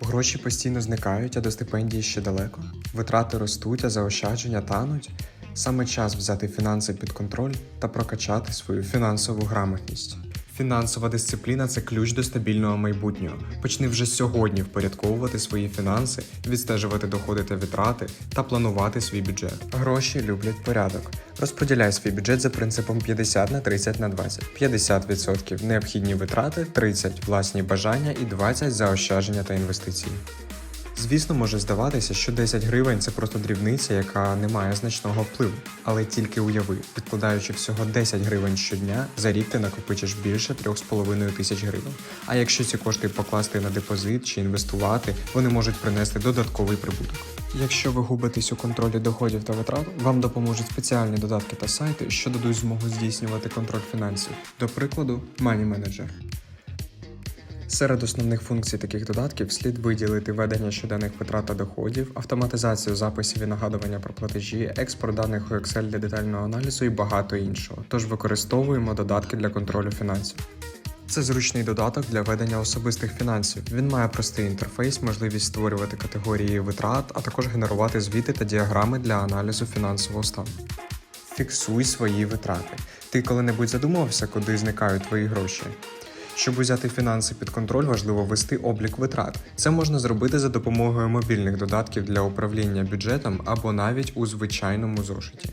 Гроші постійно зникають, а до стипендії ще далеко. Витрати ростуть, а заощадження тануть. Саме час взяти фінанси під контроль та прокачати свою фінансову грамотність. Фінансова дисципліна це ключ до стабільного майбутнього. Почни вже сьогодні впорядковувати свої фінанси, відстежувати доходи та витрати та планувати свій бюджет. Гроші люблять порядок. Розподіляй свій бюджет за принципом 50 на 30 на 20. 50% необхідні витрати, 30% власні бажання і 20% заощадження та інвестиції. Звісно, може здаватися, що 10 гривень це просто дрібниця, яка не має значного впливу. Але тільки уяви, відкладаючи всього 10 гривень щодня, за рік ти накопичиш більше 3,5 тисяч гривень. А якщо ці кошти покласти на депозит чи інвестувати, вони можуть принести додатковий прибуток. Якщо ви губитесь у контролі доходів та витрат, вам допоможуть спеціальні додатки та сайти, що дадуть змогу здійснювати контроль фінансів. До прикладу, Money Manager. Серед основних функцій таких додатків слід виділити ведення щоденних витрат та доходів, автоматизацію записів і нагадування про платежі, експорт даних у Excel для детального аналізу і багато іншого. Тож використовуємо додатки для контролю фінансів. Це зручний додаток для ведення особистих фінансів. Він має простий інтерфейс, можливість створювати категорії витрат, а також генерувати звіти та діаграми для аналізу фінансового стану. Фіксуй свої витрати. Ти коли-небудь задумувався, куди зникають твої гроші? Щоб узяти фінанси під контроль, важливо вести облік витрат. Це можна зробити за допомогою мобільних додатків для управління бюджетом або навіть у звичайному зошиті.